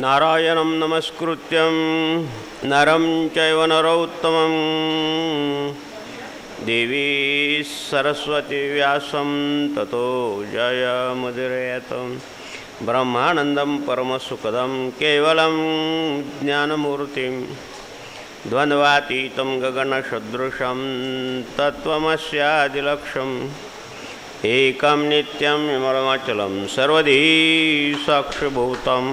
नारायणं नमस्कृत्यं नरं चैव नरोत्तमं देवी सरस्वतीव्यासं ततो जयमुदिरयतं ब्रह्मानन्दं परमसुखदं केवलं ज्ञानमूर्तिं। द्वन्द्वातीतं गगनसदृशं तत्त्वमस्यादिलक्ष्यम् एकं नित्यं विमलमचलं सर्वधी साक्षिभूतम्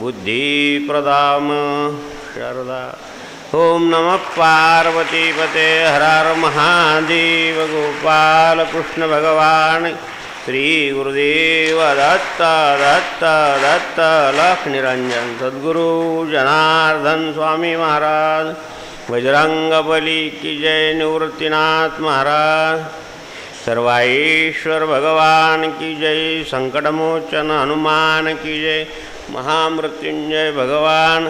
बुद्धिप्रदाम। शारदा। ॐ नमः पार्वतीपते हरार महादेव गोपालकृष्णभगवान् श्रीगुरुदेव दत्त दत्त दत्त लक्ष्मीरंजन सद्गुरु जनार्दन स्वामी महाराज। बजरंगबली की जय निवृत्तीनाथ महाराज। सर्वाईश्वर भगवान की जय संकटमोचन हनुमान की जय। महामृत्युंजय भगवान।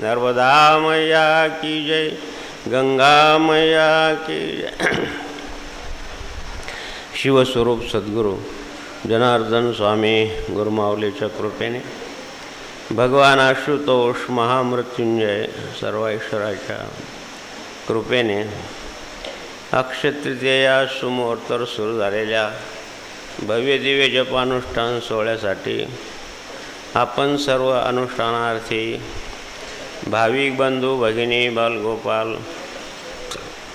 नर्मदा मैया की जय। गंगा मैया की जय। शिवस्वरूप सद्गुरू जनार्दन स्वामी गुरुमावलीच्या कृपेने भगवान आशुतोष महामृत्युंजय सर्वेश्वराच्या कृपेने अक्षतृतीया सुमोर्तर सुरू झालेल्या भव्य दिव्य जपानुष्ठान सोहळ्यासाठी आपण सर्व अनुष्ठानार्थी भाविक बंधू भगिनी बालगोपाल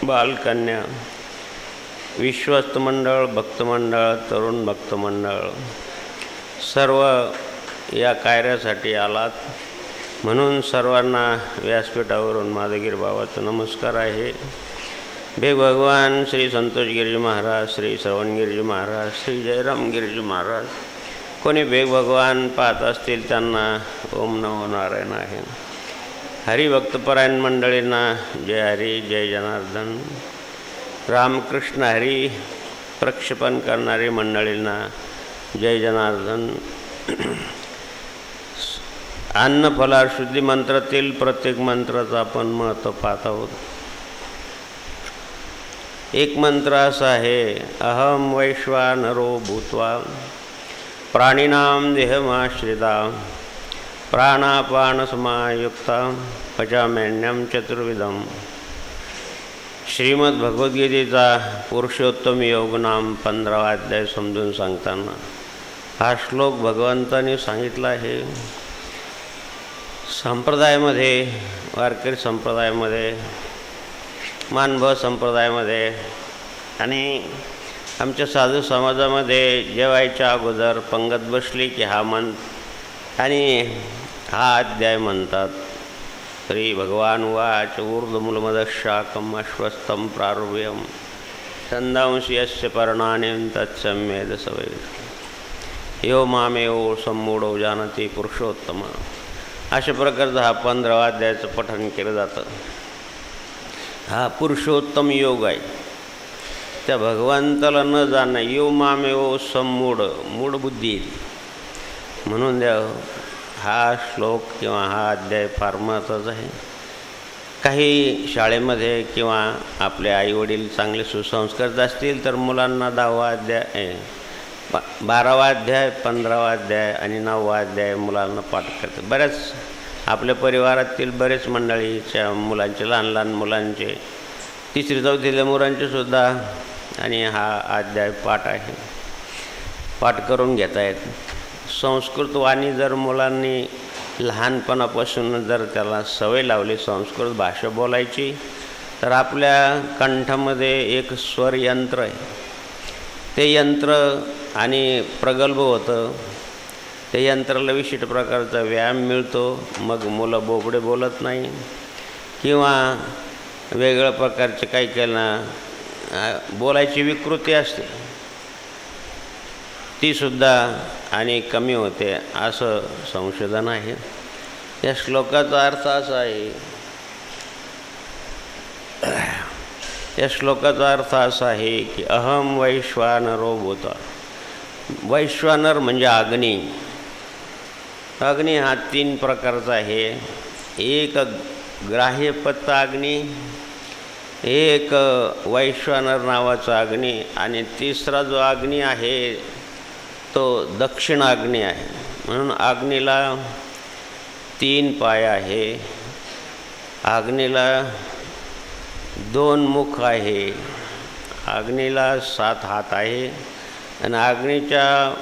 बालकन्या विश्वस्त मंडळ भक्तमंडळ तरुण भक्तमंडळ सर्व या कार्यासाठी आलात. म्हणून सर्वांना व्यासपीठावरून माधगीर बाबाचं नमस्कार आहे. भे भगवान श्री संतोष गिरिजी महाराज श्री श्रवण गिरिजी महाराज श्री जयराम गिरिजी महाराज कोणी वेग भगवान पाहत असतील त्यांना ओम नमो नारायण आहे. हरिभक्तपरायण मंडळींना जय हरी जय जनार्दन. रामकृष्ण हरी प्रक्षेपण करणारी मंडळींना जय जनार्दन. अन्न फलार शुद्धी मंत्रातील प्रत्येक मंत्राचं आपण महत्त्व पाहत आहोत. एक मंत्र असा आहे अहम वैश्वानरो भूत्वा. प्राणिनां देहमाश्रिता प्राणापानसमायुक्ता पचामेण्यं चतुर्विधं श्रीमद्भगवद्गीतेचा पुरुषोत्तम योग नाम पंधरावा अध्याय समजून सांगताना हा श्लोक भगवंताने सांगितला आहे. संप्रदायामध्ये वारकरी संप्रदायामध्ये मानभव संप्रदायामध्ये आणि आमच्या साधू समाजामध्ये जेवायच्या अगोदर पंगत बसली की हा मन आणि हा अध्याय म्हणतात. श्री भगवान वाच ऊर्ध्वमूलमदशाकम अश्वस्थम प्रारुभ्यम छंदांशी यस्य पर्णाने तत्सम्येद सवय यो मामेव सम्मूढो जानती पुरुषोत्तम। अशा प्रकारचं हा पंधरावा अध्यायाचं पठण केलं जातं. हा पुरुषोत्तम योग आहे. त्या भगवंताला न जाणं यो मामेव सम्मूढ मूढ बुद्धी. म्हणून द्या हा श्लोक किंवा हा अध्याय फार महत्त्वाचा आहे. काही शाळेमध्ये किंवा आपले आईवडील चांगले सुसंस्कृत असतील तर मुलांना दहावा अध्याय बा बारावा अध्याय पंधरावा अध्याय आणि नववा अध्याय मुलांना पाठ करते बऱ्याच आपल्या परिवारातील बरेच मंडळीच्या मुलांचे लहान लहान मुलांचे तिसरी चौथीच्या मुलांचे सुद्धा आणि हा अध्याय पाठ आहे. पाठ करून घेता येत. संस्कृत वाणी जर मुलांनी लहानपणापासून जर त्याला सवय लावली संस्कृत भाषा बोलायची तर आपल्या कंठामध्ये एक स्वर यंत्र आहे. ते यंत्र आणि प्रगल्भ होतं. ते यंत्राला विशिष्ट प्रकारचा व्यायाम मिळतो. मग मुलं बोबडे बोलत नाही. किंवा वेगळ्या प्रकारचे काही केलं बोलायची विकृती असते. तीसुद्धा आणि कमी होते असं संशोधन आहे. या श्लोकाचा अर्थ असा आहे. या श्लोकाचा अर्थ असा आहे की अहम वैश्वानरो होता वैश्वानर म्हणजे अग्नी. अग्नी हा तीन प्रकारचा आहे. एक ग्राह्यपत्ता अग्नी एक वैश्वानर नावाचा अग्नी आणि तिसरा जो अग्नी आहे तो दक्षिण अग्नी आहे. म्हणून अग्नीला तीन पाय आहे. अग्नीला दोन मुख आहे. अग्नीला सात हात आहे. आणि अग्नीच्या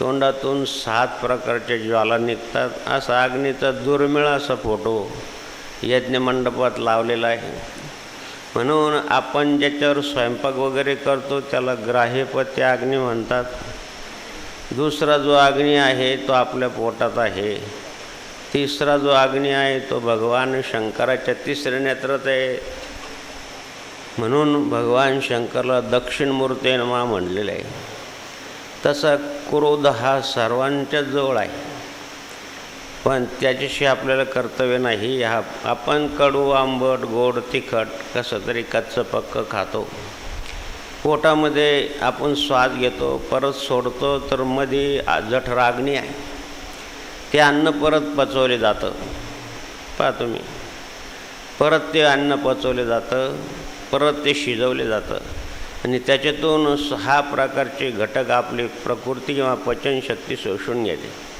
तोंडातून सात प्रकारच्या ज्वाला निघतात. असा अग्नीचा दुर्मिळ असा फोटो यज्ञमंडपात लावलेला आहे. म्हणून आपण ज्याच्यावर स्वयंपाक वगैरे करतो त्याला ग्राह्यपत्य अग्नी म्हणतात. दुसरा जो अग्नी आहे तो आपल्या पोटात आहे. तिसरा जो अग्नी आहे तो भगवान शंकराच्या तिसऱ्या नेत्रात आहे. म्हणून भगवान शंकरला दक्षिण मूर्ती नमा म्हणलेलं आहे. तसा क्रोध हा सर्वांच्या जवळ आहे. पण त्याच्याशी आपल्याला कर्तव्य नाही. हा आपण कडू आंबट गोड तिखट कसं तरी कच्चं पक्क खातो. पोटामध्ये आपण स्वाद घेतो परत सोडतो तर मध्ये जठराग्नी आहे. ते अन्न परत पचवले जातं. पहा तुम्ही. परत ते अन्न पचवले जातं परत ते शिजवले जातं. आणि त्याच्यातून हा प्रकारचे घटक आपली प्रकृती किंवा पचनशक्ती शोषून घेते.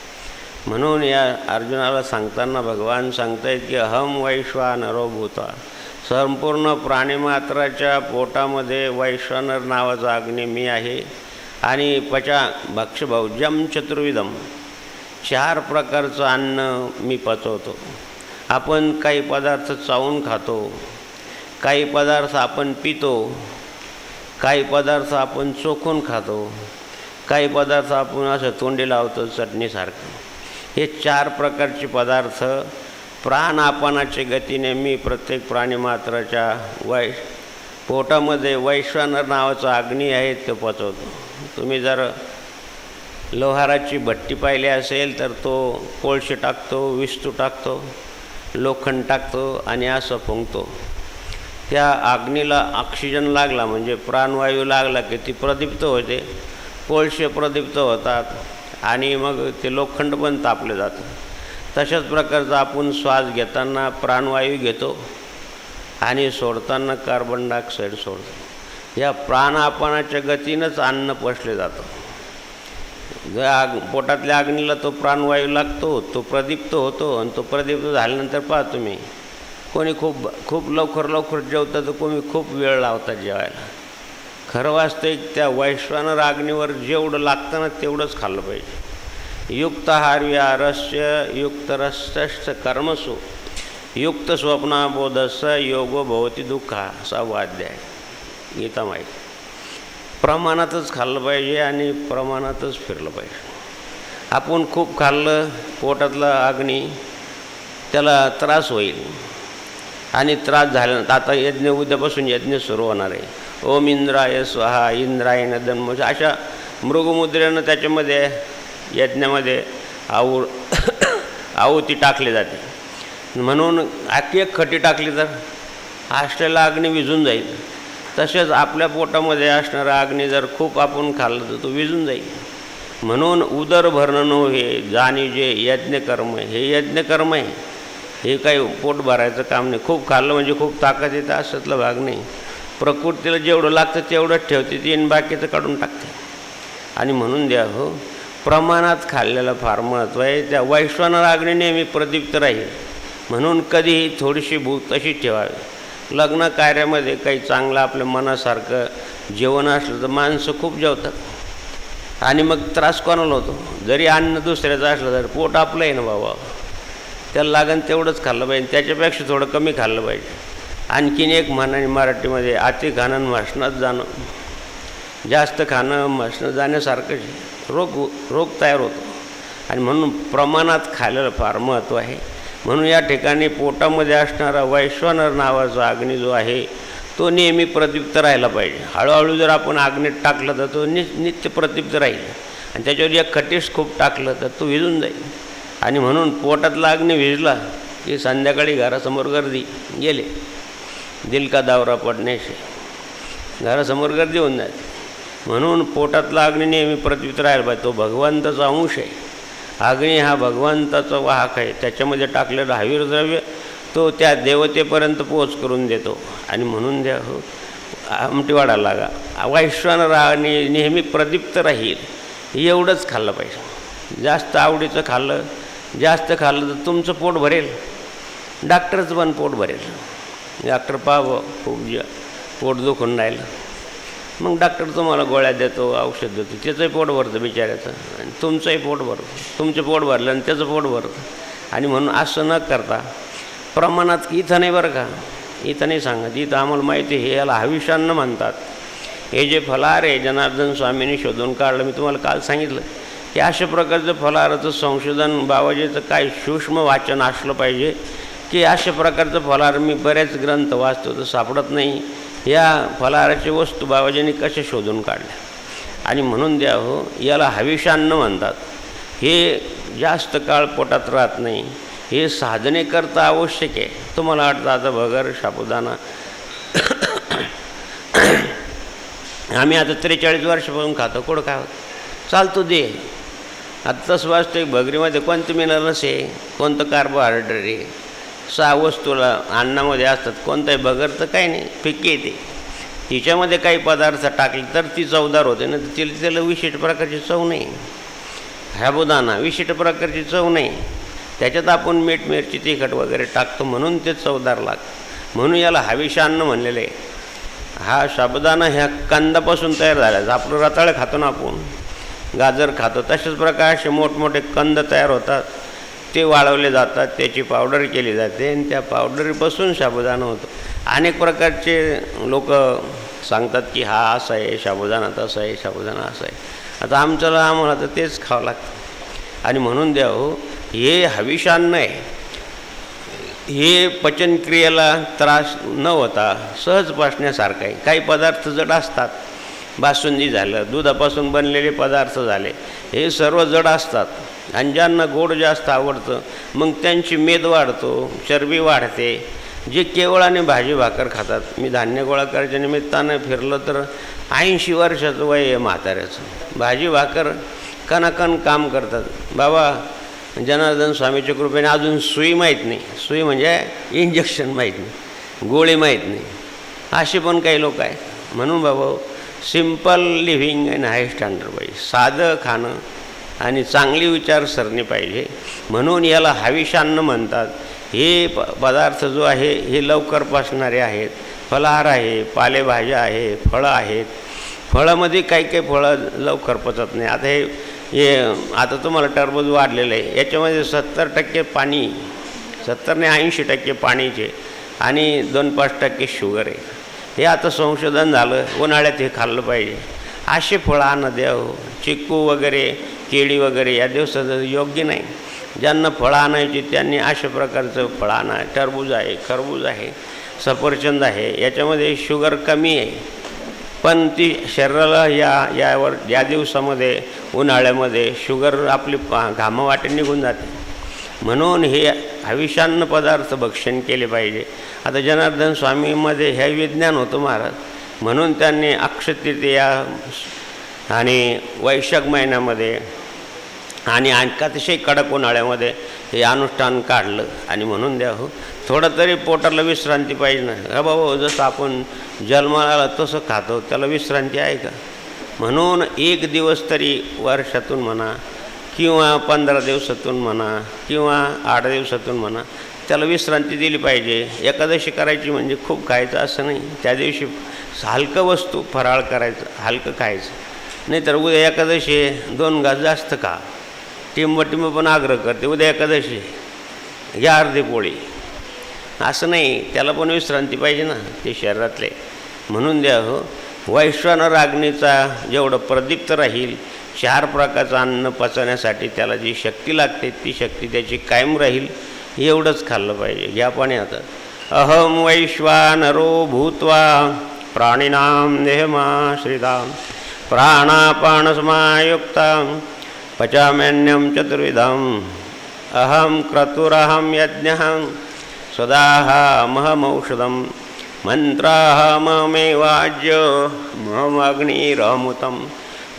म्हणून या अर्जुनाला सांगताना भगवान सांगतायत की अहम वैश्वानरो भूता संपूर्ण प्राणीमात्राच्या पोटामध्ये वैश्वानर नावाचा अग्नी मी आहे आणि पचा भक्षभौजम चतुर्विधम चार प्रकारचं अन्न मी पचवतो. आपण काही पदार्थ चावून खातो. काही पदार्थ आपण पितो. काही पदार्थ आपण चोखून खातो. काही पदार्थ आपण असं तोंडी लावतो चटणीसारखं. हे चार प्रकारचे पदार्थ प्राण आपणाच्या गतीने मी प्रत्येक प्राणीमात्राच्या वै पोटामध्ये वैश्वानर नावाचा अग्नी आहे ते पचवतो. तुम्ही जर लोहाराची भट्टी पाहिली असेल तर तो कोळशी टाकतो विस्तू टाकतो लोखंड टाकतो आणि असं फुंकतो. त्या अग्नीला ऑक्सिजन लागला म्हणजे प्राणवायू लागला की ती प्रदीप्त होते. कोळशे प्रदीप्त होतात. आणि मग ते लोखंड पण तापले जातं. तशाच प्रकारचा आपण श्वास घेताना प्राणवायू घेतो आणि सोडताना कार्बन डायऑक्साईड सोडतो. या प्राणापानाच्या गतीनंच अन्न पचले जातं. जर आग पोटातल्या अग्नीला तो प्राणवायू लागतो तो प्रदीप्त होतो आणि तो प्रदीप्त झाल्यानंतर पहा तुम्ही कोणी खूप खूप लवकर लवकर जेवतं तर कोणी खूप वेळ लावतात जेवायला. खरं वास्तविक त्या वैश्वानर अग्नीवर जेवढं लागतं ना तेवढंच खाल्लं पाहिजे. युक्त आरस्य युक्त रसश्च कर्मसु युक्त स्वप्नाबोधस योगो भवती दुःख असा वाद्य आहे गीता माहिती. प्रमाणातच खाल्लं पाहिजे आणि प्रमाणातच फिरलं पाहिजे. आपण खूप खाल्लं पोटातलं अग्नी त्याला त्रास होईल. आणि त्रास झाल्यानंतर आता यज्ञ उद्यापासून यज्ञ सुरू होणार आहे. ओम इंद्राय स्वहा इंद्राय नदन अशा मृगमुद्रेनं त्याच्यामध्ये यज्ञामध्ये आऊ आहुती टाकली जाते. म्हणून आखी एक खटी टाकली तर असलेला अग्नी विजून जाईल. तसेच आपल्या पोटामध्ये असणारा अग्नी जर खूप आपण खाल्लं तर तो विझून जाईल. म्हणून उदर भरणं हे जाणी जे यज्ञकर्म आहे. हे यज्ञकर्म आहे. हे काही पोट भरायचं काम नाही. खूप खाल्लं म्हणजे खूप ताकद येतं अशातला भाग नाही. प्रकृतीला जेवढं लागतं तेवढंच ठेवते ती आणि बाकीचं काढून टाकते. आणि म्हणून द्या हो प्रमाणात खाल्लेलं फार महत्त्व आहे. त्या वैश्वानर अग्नी नेहमी प्रदीप्त राहील. म्हणून कधीही थोडीशी भूक तशी ठेवावी. लग्न कार्यामध्ये काही चांगलं आपल्या मनासारखं जेवण असलं तर माणसं खूप जेवतात. आणि मग त्रास कोणाला होतो? जरी अन्न दुसऱ्याचं असलं तर पोट आपलं आहे ना बाबा. त्याला लागण तेवढंच खाल्लं पाहिजे. त्याच्यापेक्षा थोडं कमी खाल्लं पाहिजे. आणखीन एक म्हणाने मराठीमध्ये अति खाणं मसणात जाणं. जास्त खाणं मासणं जाण्यासारखंच रोग रोग तयार होतो. आणि म्हणून प्रमाणात खायला फार महत्त्व आहे. म्हणून या ठिकाणी पोटामध्ये असणारा वैश्वानर नावाचा अग्नी जो आहे तो नेहमी प्रदीप्त राहायला पाहिजे. हळूहळू जर आपण आग्नेत टाकलं तर तो नि नित्य प्रदीप्त राहील. आणि त्याच्यावर एक खटीस खूप टाकलं तर तो विजून जाईल. आणि म्हणून पोटातला अग्नी विजला की संध्याकाळी घरासमोर गर्दी गेले. दिल का दावरा पडण्याशी घरासमोर गर्दी होऊन जाते. म्हणून पोटातला अग्नी नेहमी प्रदीप्त राहायला पाहिजे. तो भगवंताचा अंश आहे. अग्नी हा भगवंताचा वाहक आहे. त्याच्यामध्ये टाकलेलं हवीर द्रव्य तो त्या देवतेपर्यंत पोच करून देतो. आणि म्हणून द्या हो आमटीवाडा लागा. वैश्वान आणि नेहमी प्रदीप्त राहील. एवढंच खाल्लं पाहिजे. जास्त आवडीचं खाल्लं जास्त खाल्लं तर तुमचं पोट भरेल. डॉक्टरचं पण पोट भरेल. डॉक्टर पाहावं खूप ज पोट दुखून राहिलं. मग डॉक्टर तुम्हाला गोळ्या देतो औषध देतो त्याचंही पोट भरतं बिचाऱ्याचं. आणि तुमचंही पोट भरतं. तुमचं पोट भरलं आणि त्याचं पोट भरतं. आणि म्हणून असं न करता प्रमाणात इथं नाही बरं का? इथं नाही सांगत. इथं आम्हाला माहिती आहे हे याला हविषान्न म्हणतात. हे जे फलार आहे जनार्दन स्वामींनी शोधून काढलं. मी तुम्हाला काल सांगितलं की अशा प्रकारचं फलाराचं संशोधन बाबाजीचं काय सूक्ष्म वाचन असलं पाहिजे. की अशा प्रकारचं फलाहार मी बरेच ग्रंथ वाचतो तर सापडत नाही. या फलाहाराची वस्तू बाबाजींनी कशा शोधून काढल्या? आणि म्हणून द्या हो याला हविषान्न म्हणतात. हे जास्त काळ पोटात राहत नाही. हे साधने करता आवश्यक आहे. तुम्हाला वाटतं आता भगर साबुदाणा आम्ही आता त्रेचाळीस वर्षापासून खातो. कुठं काय चालतो दे. आत्ताच वाचतो एक भगरीमध्ये. कोणतं मिनरल्स आहे कोणतं कार्बोहायड्रेट आहे? सहा वस्तूला अन्नामध्ये असतात कोणताही बगर तर काही नाही फिक्की येते तिच्यामध्ये काही पदार्थ टाकले तर ती चवदार होते ना तर तिला त्याला विशिष्ट प्रकारची चव नाही. साबुदाणा विशिष्ट प्रकारची चव नाही. त्याच्यात आपण मीठ मिरची तिखट वगैरे टाकतो म्हणून ते चवदार लागतं. म्हणून याला हविषान्न म्हणलेलं आहे. हा साबुदाणा ह्या कंदापासून तयार झाला. आपलं रताळं खातो ना आपण गाजर खातो तशाच प्रकारचे मोठमोठे कंद तयार होतात. ते वाळवले जातात त्याची पावडर केली जाते आणि त्या पावडरीपासून साबुदाणा होतो. अनेक प्रकारचे लोक सांगतात की हा असा आहे साबुदाणा तसा आहे साबुदाणा असा आहे. आता आमच्याला आम्हाला तर तेच खावं लागतं. आणि म्हणून द्या हो हे हविषान्न आहे. हे पचनक्रियेला त्रास न होता सहज पासण्यासारखं आहे. काही पदार्थ जड असतात. बासुंदी झालं दुधापासून बनलेले पदार्थ झाले. हे सर्व जड असतात. आणि ज्यांना गोड जास्त आवडतं मग त्यांची मेद वाढतो चरबी वाढते. जे केवळ आणि भाजी भाकर खातात मी धान्य गोळा करायच्या निमित्तानं फिरलं तर ऐंशी वर्षाचं वय आहे म्हाताऱ्याचं. भाजी भाकर कणाकण काम करतात. बाबा जनार्दन स्वामीच्या कृपेने अजून सुई माहीत नाही. सुई म्हणजे इंजेक्शन माहीत नाही. गोळी माहीत नाही. असे पण काही लोक आहे म्हणून बाबा simple living and high standard पाहिजे साधं खाणं आणि चांगली विचारसरणी पाहिजे. म्हणून याला हविषान्न म्हणतात. हे प पदार्थ जो आहे हे लवकर पसणारे आहेत. फलाहार आहे पालेभाज्या आहे फळं आहेत. फळामध्ये काही काही फळं लवकर पचत नाही. आता हे हे आता तुम्हाला टरबूज वाढलेलं आहे. याच्यामध्ये सत्तर टक्के पाणी सत्तर ने ऐंशी टक्के पाणीचे आणि दोन पाच टक्के शुगर आहे. हे आता संशोधन झालं. उन्हाळ्यात हे खाल्लं पाहिजे. असे फळं आणं हो. चिक्कू वगैरे केळी वगैरे या दिवसाचं योग्य नाही. ज्यांना फळं आणायची त्यांनी अशा प्रकारचं फळं आणा. टरबूज आहे खरबूज आहे सफरचंद आहे याच्यामध्ये शुगर कमी आहे. पण ती शरीराला या यावर या दिवसामध्ये उन्हाळ्यामध्ये शुगर आपली पा घामा वाटे निघून जाते. म्हणून हे हविषान्न पदार्थ भक्षण केले पाहिजे. आता जनार्दन स्वामीमध्ये हे विज्ञान होतं महाराज. म्हणून त्यांनी अक्षतृतीया आणि वैशाख महिन्यामध्ये आणि आणखी अतिशय कडक उन्हाळ्यामध्ये हे अनुष्ठान काढलं. आणि म्हणून द्या हो थोडं तरी पोटाला विश्रांती पाहिजे ना हा बाबा जसं आपण जन्माला तसं खातो त्याला विश्रांती आहे का? म्हणून एक दिवस तरी वर्षातून म्हणा किंवा पंधरा दिवसातून म्हणा किंवा आठ दिवसातून म्हणा त्याला विश्रांती दिली पाहिजे. एकादशी करायची म्हणजे खूप खायचं असं नाही. त्या दिवशी हलकं वस्तू फराळ करायचं हलकं खायचं. नाहीतर उद्या एकादशी दोन घास जास्त खा. टिंब टिंब पण आग्रह करते. उद्या एकादशी घ्या अर्धी पोळी. असं नाही त्याला पण विश्रांती पाहिजे ना ते शरीरातले. म्हणून द्या हो वैश्वानर अग्नीचा जेवढं प्रदीप्त राहील चार प्रकारचं अन्न पचवण्यासाठी त्याला जी शक्ती लागते ती शक्ती त्याची कायम राहील एवढंच खाल्लं पाहिजे. घ्या पाणी आता. अहं वैश्वानरो भूत्वा प्राणिनां श्रीदाम प्राणापाणसमायुक्ता पचाम्यन्यं चतुर्विधम्। अहं क्रतुरहं यज्ञः सदाहमहमौषधं मन्त्राः ममेवाज्य ममग्निरमुतं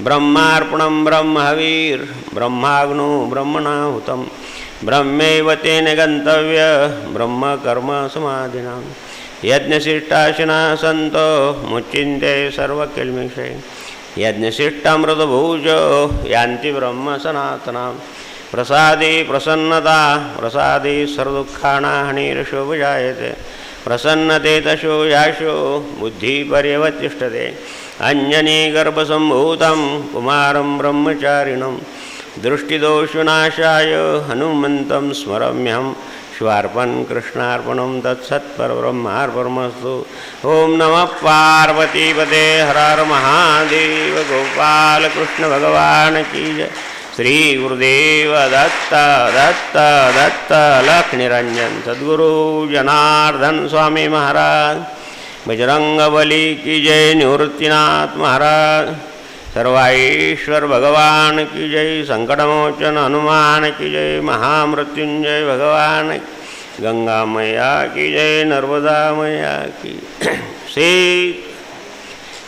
ब्रह्मार्पणं ब्रह्महवीर्ब्रह्माग्नो ब्रह्मणाहुतं ब्रह्मैव तेन गन्तव्य ब्रह्मकर्मसमाधिनां यज्ञशिष्टाशिना सन्तो मुच्चिन्ते सर्वकिल्मिषे। यज्ञशिष्टामृतभुज यान्ति ब्रह्मसनातनां प्रसादी प्रसन्नता प्रसादी प्रसादे सर्वदुःखानाहनिर्शोभजायते प्रसन्नते तशो याशो बुद्धिपर्यवतिष्ठते। अञ्जनीगर्भसम्भूतं कुमारं ब्रह्मचारिणं दृष्टिदोषुनाशाय हनुमन्तं स्मरम्यहं स्वार्पण कृष्णार्पणं तत्सत्परब्रह्मार्पणमस्तु। ॐ नमः पार्वतीपते हर हर महादेव गोपालकृष्णभगवान् की जय। श्री गुरुदेव दत्त दत्त दत्त लक्ष्मीरंजन सद्गुरु जनार्दन स्वामी महाराज। बजरंगबली की जय निवृत्तीनाथ महाराज। सर्वाईश्वर भगवान की जय संकटमोचन हनुमान की जय महामृत्युंजय भगवान गंगा मैया की जय नर्मदा मैया की से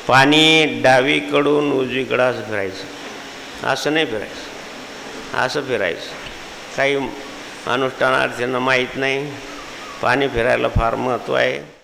पाणी डावीकडून उजवीकडं असं फिरायचं. असं नाही फिरायचं. असं फिरायचं. काही अनुष्ठानार्थींना माहीत नाही. पाणी फिरायला फार महत्त्व आहे.